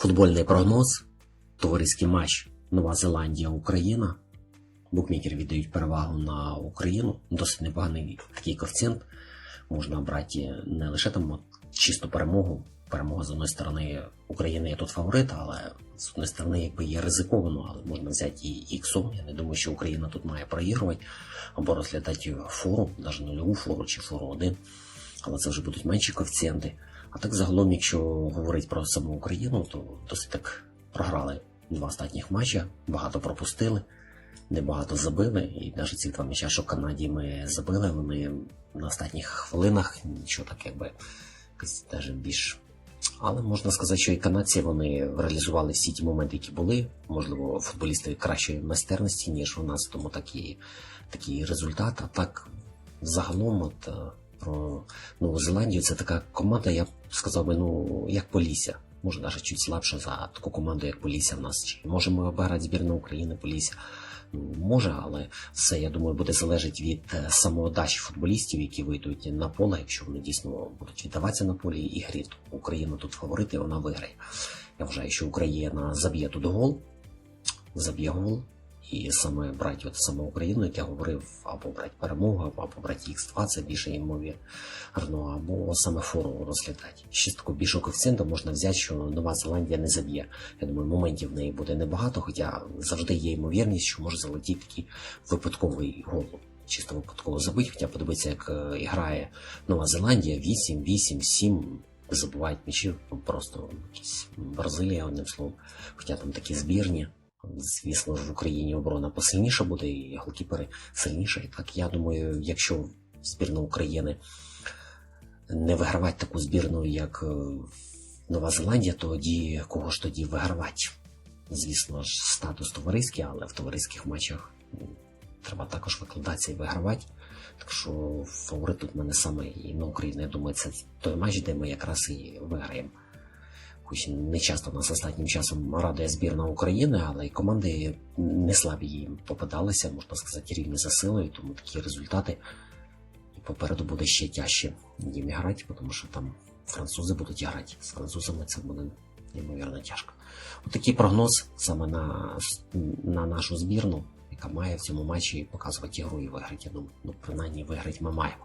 Футбольний прогноз, товариський матч Нова Зеландія Україна. Букмекери віддають перевагу на Україну. Досить непоганий такий коефіцієнт. Можна брати не лише там чисту перемогу. Перемога з одної сторони України є тут фаворит, але з одної сторони якби є ризиковано, але можна взяти і іксом. Я не думаю, що Україна тут має проігрувати або розглядати фору, навіть нульову фору чи фору 1. Але це вже будуть менші коефіцієнти. А так загалом, якщо говорити про саму Україну, то досить так програли два останніх матчі, багато пропустили, небагато забили. І навіть ці два м'яча, що Канаді ми забили, вони на останніх хвилинах нічого так якби навіть більш. Але можна сказати, що і канадці вони реалізували всі ті моменти, які були. Можливо, футболісти кращої майстерності, ніж у нас, тому такий, такий результат. А так, загалом, от е, про Нову Зеландію, це така команда, я б сказав би, ну, як Полісся. Може, навіть чуть слабша за таку команду, як Полісся в нас. Можемо обіграти збірну України Полісся? Ну, може, але все, я думаю, буде залежати від е, самоотдачі футболістів, які вийдуть на поле, якщо вони дійсно будуть віддаватися на полі і грі. Україна тут фаворит, і вона виграє. Я вважаю, що Україна заб'є тут гол, заб'є гол, і саме брати от саме Україну, як я говорив, або брати перемогу, або брати Х2, це більше ймовірно, або саме фору розглядати. Ще такого більшого коефіцієнта можна взяти, що Нова Зеландія не заб'є. Я думаю, моментів в неї буде небагато, хоча завжди є ймовірність, що може залетіти такий випадковий гол. Чисто випадково забити, хоча подивитися, як е, грає Нова Зеландія 8, 8, 7, забувають м'ячі, ну, просто якісь Бразилія, одним словом, хоча там такі збірні. Звісно ж, в Україні оборона посильніша буде, і голкіпери сильніше. Так, я думаю, якщо збірна України не вигравати таку збірну, як е, Нова Зеландія, тоді кого ж тоді вигравати? Звісно ж, статус товариський, але в товариських матчах треба також викладатися і вигравати. Так що фаворит тут в мене саме і на Україну. Я думаю, це той матч, де ми якраз і виграємо. Хоч не часто нас останнім часом радує збірна України, але й команди не слабі їм попадалися, можна сказати, рівні за силою, тому такі результати. І попереду буде ще тяжче їм грати, тому що там французи будуть грати. З французами це буде неймовірно тяжко. Отакий прогноз саме на, на нашу збірну, яка має в цьому матчі показувати ігру і виграти. Я думаю, ну принаймні виграти ми маємо.